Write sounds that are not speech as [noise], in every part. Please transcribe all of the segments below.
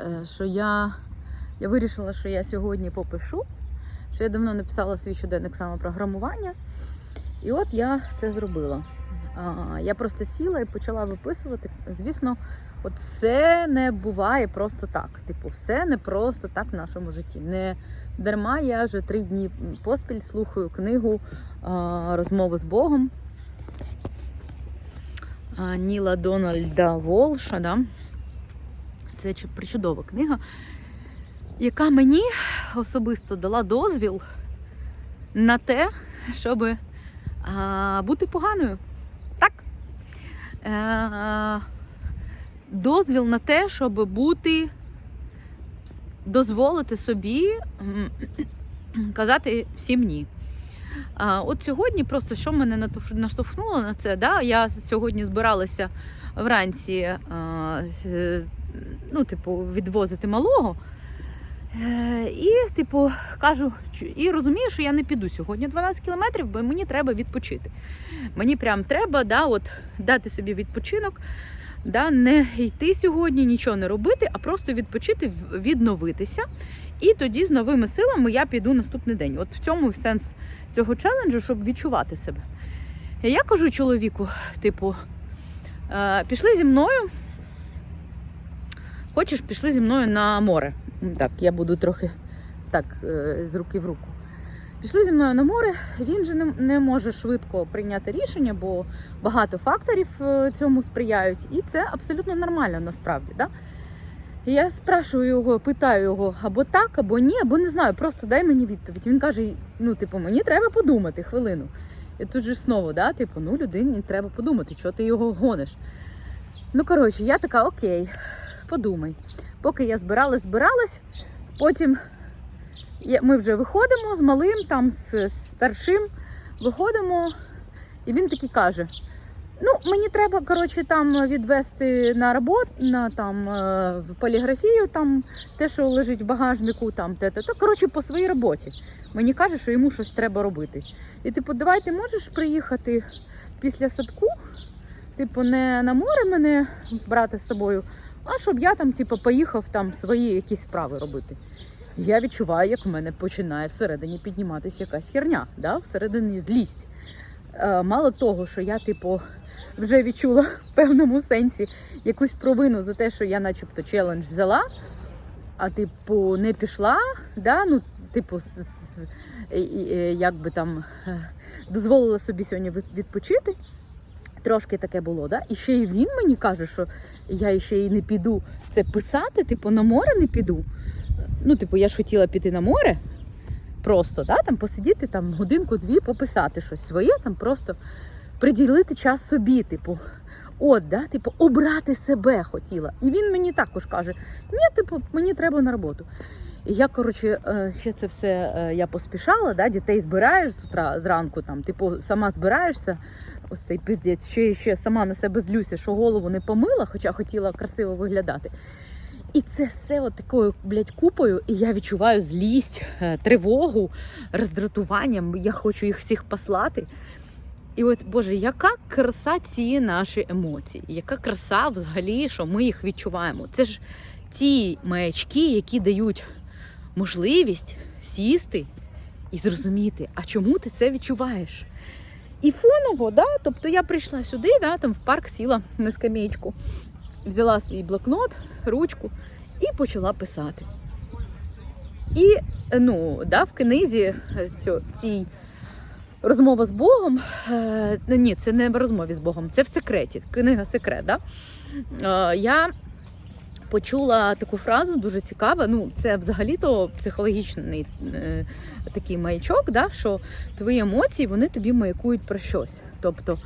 е, що я, я вирішила, що я сьогодні попишу, що я давно написала свій щоденник самопрограмування. І от я це зробила. Я просто сіла і почала виписувати. Звісно, от все не буває просто так. Типу, все не просто так в нашому житті. Не дарма я вже три дні поспіль слухаю книгу а, Розмови з Богом Ніла Дональда Волша. Да? Це причудова книга, яка мені особисто дала дозвіл на те, щоб а, бути поганою. Так. Е, дозвіл на те, щоб бути, дозволити собі [clears throat] казати всім ні. От сьогодні просто що мене наштовхнуло на це, да? я сьогодні збиралася вранці ну, типу, відвозити малого. Е, І, типу, кажу, і розумію, що я не піду сьогодні 12 кілометрів, бо мені треба відпочити. Мені прям треба да, от, дати собі відпочинок, да, не йти сьогодні, нічого не робити, а просто відпочити, відновитися. І тоді з новими силами я піду наступний день. От в цьому сенс цього челенджу, щоб відчувати себе. Я кажу чоловіку, типу, е, пішли зі мною. Хочеш, пішли зі мною на море. Так, я буду трохи так, е, з руки в руку. Пішли зі мною на море. Він же не, може швидко прийняти рішення, бо багато факторів е, цьому сприяють. І це абсолютно нормально насправді. Да? Я спрашую його, питаю його або так, або ні, або не знаю, просто дай мені відповідь. Він каже: ну, типу, мені треба подумати хвилину. І тут же знову, да, типу, ну людині треба подумати, що ти його гониш. Ну, коротше, я така, окей, подумай. Поки я збиралась, збиралась, потім ми вже виходимо з малим, там з, старшим, виходимо, і він такий каже: Ну, мені треба, коротше, там відвести на роботу, на там е, в поліграфію, там те, що лежить в багажнику, там те, те, то коротше, по своїй роботі. Мені каже, що йому щось треба робити. І типу, давай ти можеш приїхати після садку, типу, не на море мене брати з собою, а щоб я там, типу, поїхав там свої якісь справи робити. Я відчуваю, як в мене починає всередині підніматися якась херня, да? всередині злість. Е, мало того, що я, типу, вже відчула [laughs] в певному сенсі якусь провину за те, що я, начебто, челендж взяла, а типу, не пішла, да? ну, типу, як би там е, дозволила собі сьогодні відпочити. Трошки таке було, да? І ще й він мені каже, що я ще й не піду це писати, типу, на море не піду. Ну, типу, я ж хотіла піти на море, просто, да? там посидіти там годинку-дві, пописати щось своє, там просто приділити час собі, типу, от, да? типу, обрати себе хотіла. І він мені також каже: ні, типу, мені треба на роботу. І я, коротше, е, ще це все е, я поспішала, да? дітей збираєш з утра зранку, там, типу, сама збираєшся, ось цей пиздець, ще, ще сама на себе злюся, що голову не помила, хоча хотіла красиво виглядати. І це все от такою, блядь, купою, і я відчуваю злість, е, тривогу, роздратування. Я хочу їх всіх послати. І ось, Боже, яка краса ці наші емоції, яка краса взагалі, що ми їх відчуваємо. Це ж ті маячки, які дають можливість сісти і зрозуміти, а чому ти це відчуваєш. І фоново, да, тобто я прийшла сюди, да, там в парк сіла на скамеечку, взяла свій блокнот, ручку і почала писати. І ну, да, в книзі е, цьо- цій розмова з Богом. Е, ні, це не в розмові з Богом, це в секреті. Книга секрет. Да? Е, я почула таку фразу дуже цікава. Ну, це взагалі-то психологічний е, такий маячок, да? що твої емоції вони тобі маякують про щось. Тобто,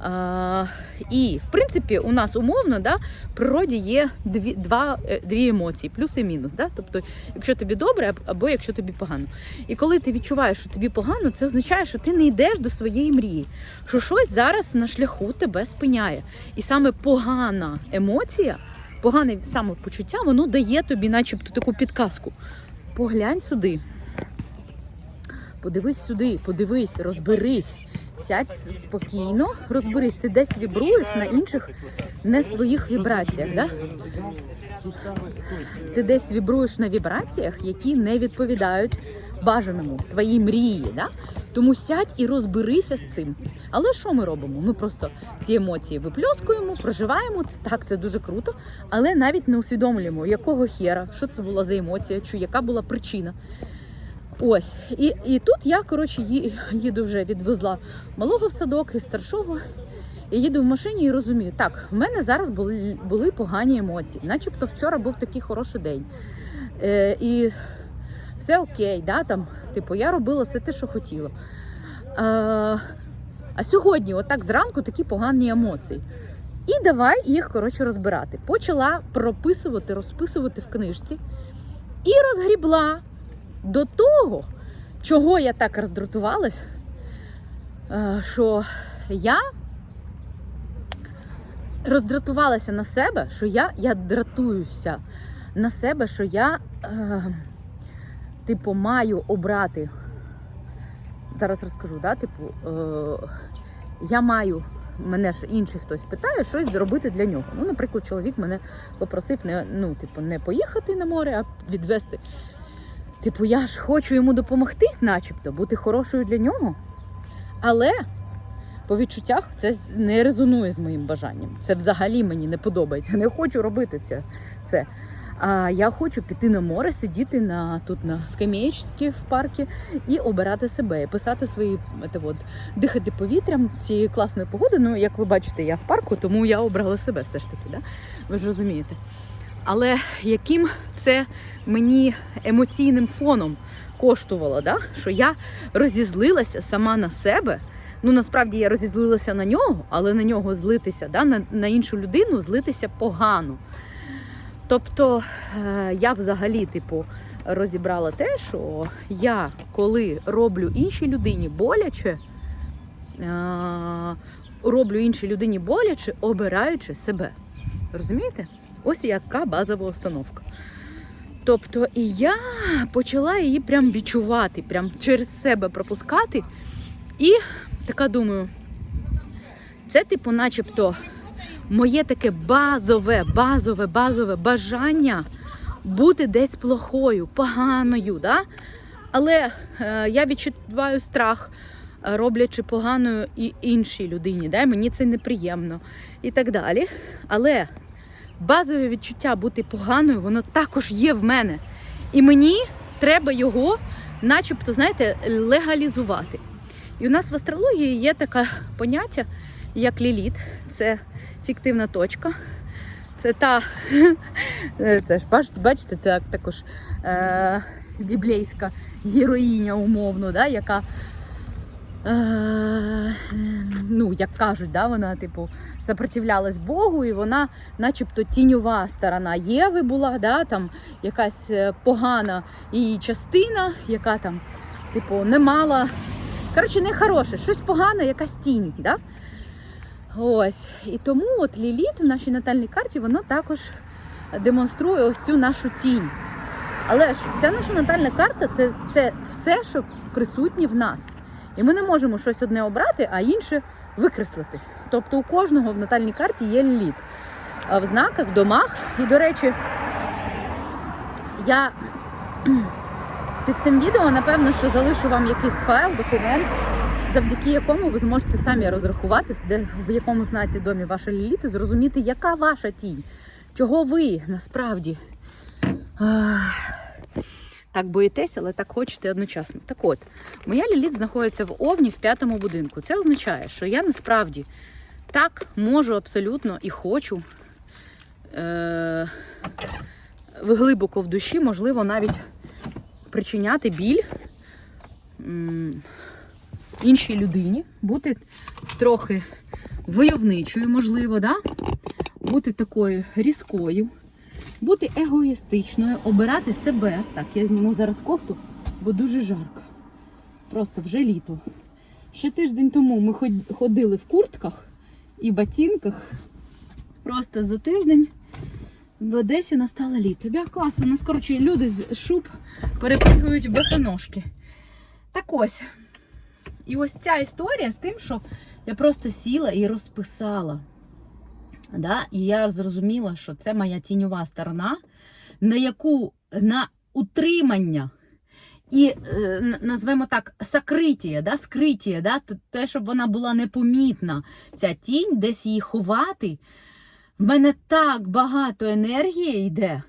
а, і в принципі, у нас умовно да, в природі є дві, два, е, дві емоції, плюс і мінус. Да? Тобто, якщо тобі добре, або якщо тобі погано. І коли ти відчуваєш, що тобі погано, це означає, що ти не йдеш до своєї мрії, що щось зараз на шляху тебе спиняє. І саме погана емоція, погане самопочуття, воно дає тобі, начебто, таку підказку. Поглянь сюди. Подивись сюди, подивись, розберись. Сядь спокійно, розберись, ти десь вібруєш на інших не своїх вібраціях. Да? Ти десь вібруєш на вібраціях, які не відповідають бажаному твоїй мрії. Да? Тому сядь і розберися з цим. Але що ми робимо? Ми просто ці емоції випльоскуємо, проживаємо. Так, це дуже круто, але навіть не усвідомлюємо, якого хера, що це була за емоція, чи яка була причина. Ось. І, і тут я, коротше, їду вже відвезла малого в садок і старшого. І їду в машині і розумію, так, в мене зараз були, були погані емоції, начебто вчора був такий хороший день. Е, і все окей, да, там, типу, я робила все те, що хотіла. А, а сьогодні, отак зранку, такі погані емоції. І давай їх коротше розбирати. Почала прописувати, розписувати в книжці і розгрібла до того, чого я так роздратувалась, що я роздратувалася на себе, що я, я дратуюся на себе, що я, е, типу, маю обрати. Зараз розкажу, да? типу, е, я маю, мене ж інший хтось питає, щось зробити для нього. Ну, наприклад, чоловік мене попросив не, ну, типу, не поїхати на море, а відвести. Типу, я ж хочу йому допомогти, начебто, бути хорошою для нього. Але по відчуттях це не резонує з моїм бажанням. Це взагалі мені не подобається. Не хочу робити це. це. А я хочу піти на море, сидіти на тут на скам'ячці в парку і обирати себе, писати свої це от, дихати повітрям цієї класної погоди. Ну, як ви бачите, я в парку, тому я обрала себе все ж таки. Да? Ви ж розумієте. Але яким це мені емоційним фоном коштувало, да? що я розізлилася сама на себе. Ну насправді я розізлилася на нього, але на нього злитися, да? на, на іншу людину злитися погано. Тобто е, я взагалі, типу, розібрала те, що я коли роблю іншій людині боляче, е, роблю іншій людині боляче, обираючи себе. Розумієте? Ось яка базова установка. Тобто, і я почала її прям відчувати, прям через себе пропускати. І така думаю, це, типу, начебто, моє таке базове, базове, базове бажання бути десь плохою, поганою. Да? Але е, я відчуваю страх, е, роблячи поганою і іншій людині. Да? Мені це неприємно і так далі. Але базове відчуття бути поганою, воно також є в мене. І мені треба його, начебто, знаєте, легалізувати. І у нас в астрології є таке поняття, як ліліт. Це фіктивна точка. Це та, [laughs] це ж бачите, так також е, біблійська героїня, умовно, да, яка, е, ну, як кажуть, да, вона, типу, сопротивлялась Богу, і вона, начебто, тіньова сторона Єви була, да, там якась е, погана її частина, яка там, типу, не мала. Коротше, не хороше, щось погане, якась тінь. Да? Ось. І тому от Ліліт в нашій натальній карті воно також демонструє ось цю нашу тінь. Але ж вся наша натальна карта це, це все, що присутнє в нас. І ми не можемо щось одне обрати, а інше викреслити. Тобто у кожного в натальній карті є ліліт. В знаках, в домах. І, до речі, я [clears throat] під цим відео, напевно, що залишу вам якийсь файл, документ, завдяки якому ви зможете самі розрахуватись, де в якому знаці домі ваша ліліт, і зрозуміти, яка ваша тінь, чого ви насправді так боїтесь, але так хочете одночасно. Так от, моя ліліт знаходиться в Овні в п'ятому будинку. Це означає, що я насправді так можу абсолютно і хочу. Е- глибоко в душі, можливо, навіть причиняти біль іншій людині, бути трохи войовничою, можливо, да? бути такою різкою, бути егоїстичною, обирати себе. Так, я зніму зараз кофту, бо дуже жарко. Просто вже літо. Ще тиждень тому ми ходили в куртках і ботинках. Просто за тиждень в Одесі настало літо. Да, клас, у нас, коротше, люди з шуб перепрыгують в босоножки. Так ось. І ось ця історія з тим, що я просто сіла і розписала. Да? І я зрозуміла, що це моя тіньова сторона, на яку на утримання і е, назвемо так сокриття, да? скриття, да? те, щоб вона була непомітна, ця тінь, десь її ховати. В мене так багато енергії йде.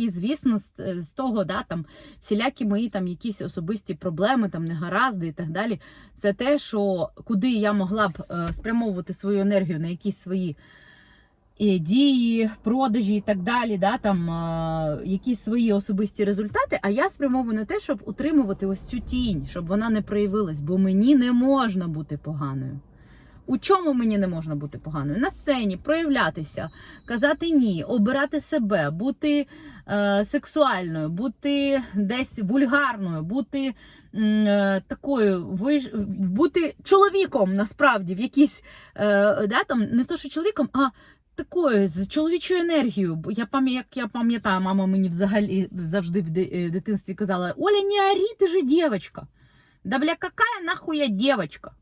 І, звісно, з, е, з того, да, там, всілякі мої там якісь особисті проблеми, там, негаразди і так далі. Це те, що куди я могла б е, спрямовувати свою енергію на якісь свої е, дії, продажі і так далі, да, там, е, якісь свої особисті результати, а я спрямовую на те, щоб утримувати ось цю тінь, щоб вона не проявилась, бо мені не можна бути поганою. У чому мені не можна бути поганою? На сцені проявлятися, казати ні, обирати себе, бути е, сексуальною, бути десь вульгарною, бути е, такою, виж... бути чоловіком насправді в якійсь е, да, там, не то, що чоловіком, а такою з чоловічою енергією. Я пам'ятаю, як я пам'ятаю, мама мені взагалі завжди в е, дитинстві казала: Оля, не ори, ти же девочка. Да бля, какая нахуй я девочка?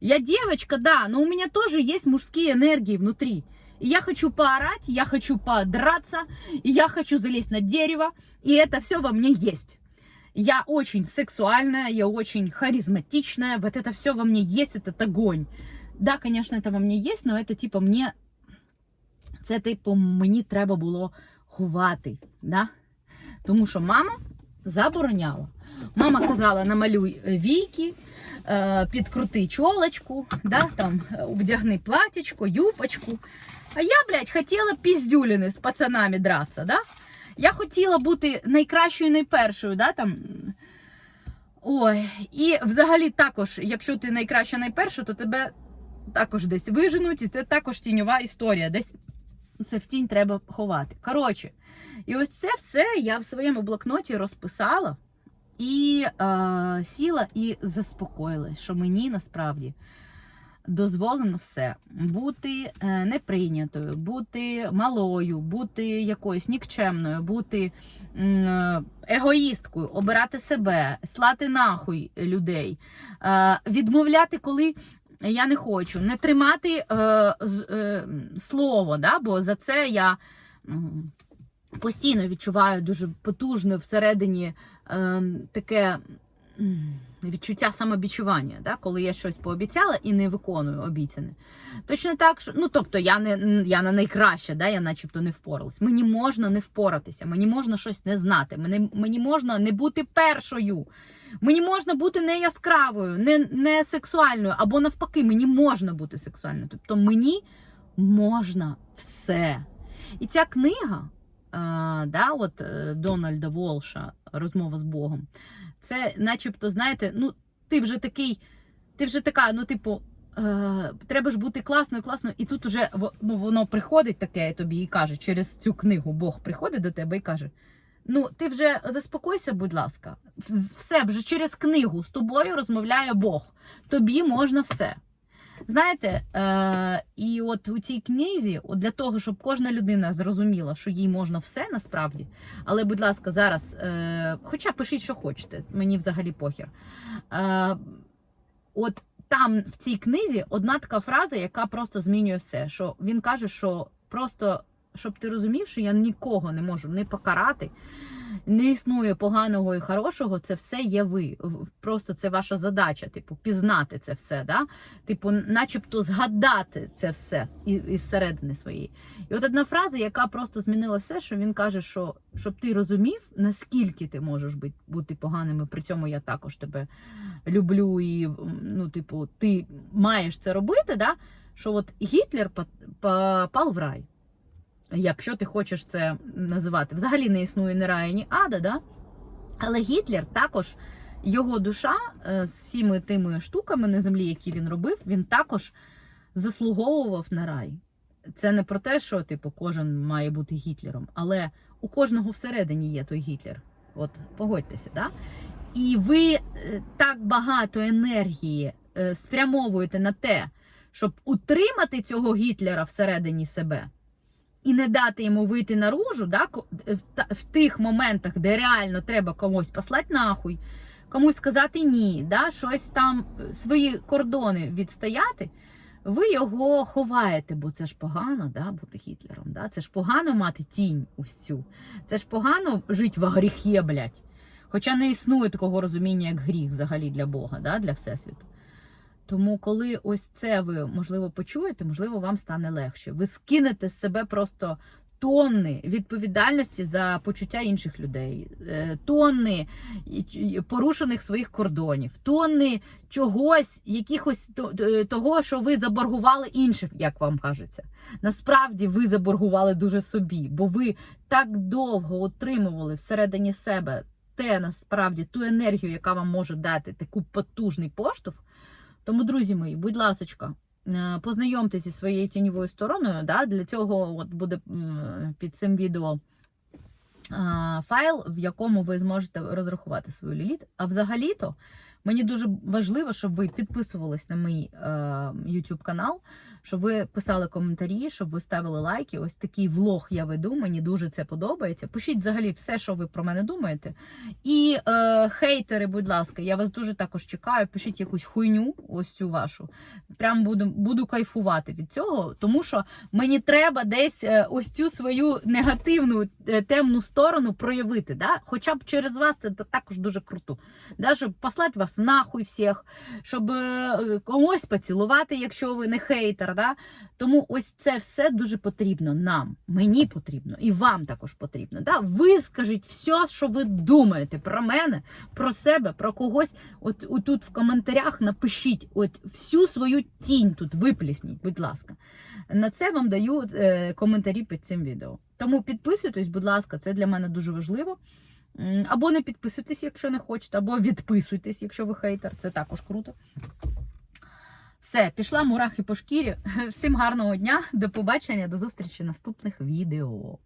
Я девочка, да, но у меня тоже есть мужские энергии внутри. И я хочу поорать, я хочу подраться, и я хочу залезть на дерево, и это все во мне есть. Я очень сексуальная, я очень харизматичная, вот это все во мне есть, этот огонь. Да, конечно, это во мне есть, но это типа мне, це типу мені треба було ховати, да? Тому що мама забороняла. Мама казала, намалюй е, війки, е, підкрути чолочку, да, там, е, вдягни платічко, юбочку. А я, блядь, хотіла піздюліни з пацанами драться, да? Я хотіла бути найкращою, найпершою, да, там. Ой, і взагалі також, якщо ти найкраща, найперша, то тебе також десь виженуть, і це також тіньова історія. Десь це в тінь треба ховати. Коротше, і ось це все я в своєму блокноті розписала і е, сіла і заспокоїлась, що мені насправді дозволено все бути е, неприйнятою, бути малою, бути якоюсь нікчемною, бути е, егоїсткою, обирати себе, слати нахуй людей, е, відмовляти, коли. Я не хочу не тримати е, е, слово, да? бо за це я постійно відчуваю дуже потужне всередині е, таке відчуття самобічування, да? коли я щось пообіцяла і не виконую обіцяне. Точно так, що ну тобто я не я не найкраща, да? я начебто не впоралась. Мені можна не впоратися, мені можна щось не знати, мені, мені можна не бути першою. Мені можна бути не яскравою, не, не сексуальною, або навпаки, мені можна бути сексуальною. Тобто мені можна все. І ця книга, а, да, от е, Дональда Волша, розмова з Богом, це начебто, знаєте, ну, ти вже такий, ти вже така, ну, типу. Е, треба ж бути класною, класною, і тут во- ну, воно приходить таке тобі і каже, через цю книгу Бог приходить до тебе і каже: Ну, ти вже заспокойся, будь ласка, все вже через книгу з тобою розмовляє Бог. Тобі можна все. Знаєте, е, і от у цій книзі, от для того, щоб кожна людина зрозуміла, що їй можна все насправді. Але, будь ласка, зараз, е, хоча пишіть, що хочете, мені взагалі похір. Е, от там в цій книзі одна така фраза, яка просто змінює все. Що він каже, що просто щоб ти розумів, що я нікого не можу не покарати, не існує поганого і хорошого, це все є ви. Просто це ваша задача, типу, пізнати це все, да? типу, начебто згадати це все із середини своєї. І от одна фраза, яка просто змінила все, що він каже, що щоб ти розумів, наскільки ти можеш бути, поганим, і при цьому я також тебе люблю, і ну, типу, ти маєш це робити, да? що от Гітлер па- па- в рай. Якщо ти хочеш це називати, взагалі не існує ні раю, ні ада, да? але Гітлер також, його душа е, з всіми тими штуками на землі, які він робив, він також заслуговував на рай. Це не про те, що типу, кожен має бути Гітлером, але у кожного всередині є той Гітлер. От погодьтеся, да? І ви е, так багато енергії е, спрямовуєте на те, щоб утримати цього Гітлера всередині себе і не дати йому вийти наружу, да, ко- в тих моментах, де реально треба комусь послати нахуй, комусь сказати ні, да, щось там е, свої кордони відстояти, ви його ховаєте, бо це ж погано, да, бути Гітлером. Да? Це ж погано мати тінь ось цю. Це ж погано жити в гріхі, блядь. Хоча не існує такого розуміння, як гріх взагалі для Бога, да, для Всесвіту. Тому, коли ось це ви, можливо, почуєте, можливо, вам стане легше. Ви скинете з себе просто тонни відповідальності за почуття інших людей, е, тонни порушених своїх кордонів, тонни чогось, якихось е, того, що ви заборгували іншим, як вам кажеться. Насправді ви заборгували дуже собі, бо ви так довго отримували всередині себе те насправді ту енергію, яка вам може дати таку потужний поштовх. Тому, друзі мої, будь ласочка, е, познайомтеся зі своєю тіньовою стороною. Да? Для цього от буде під цим відео файл, в якому ви зможете розрахувати свою ліліт. А взагалі-то мені дуже важливо, щоб ви підписувались на мій е, YouTube канал, щоб ви писали коментарі, щоб ви ставили лайки. Ось такий влог я веду. Мені дуже це подобається. Пишіть взагалі все, що ви про мене думаєте. І е, хейтери, будь ласка, я вас дуже також чекаю. Пишіть якусь хуйню, ось цю вашу. Прям буду, буду кайфувати від цього, тому що мені треба десь е, ось цю свою негативну е, темну сторону проявити. Да? Хоча б через вас це також дуже круто. Да? Щоб послати вас нахуй всіх, щоб е, комусь поцілувати, якщо ви не хейтер. Да? Тому ось це все дуже потрібно нам. Мені потрібно, і вам також потрібно. Да? Вискажіть все, що ви думаєте про мене, про себе, про когось. От, от тут в коментарях напишіть от всю свою тінь тут виплесніть, будь ласка. На це вам даю е, коментарі під цим відео. Тому підписуйтесь, будь ласка, це для мене дуже важливо. Або не підписуйтесь, якщо не хочете, або відписуйтесь, якщо ви хейтер. Це також круто. Все, пішла мурахи по шкірі. [laughs] Всім гарного дня, до побачення, до зустрічі в наступних відео.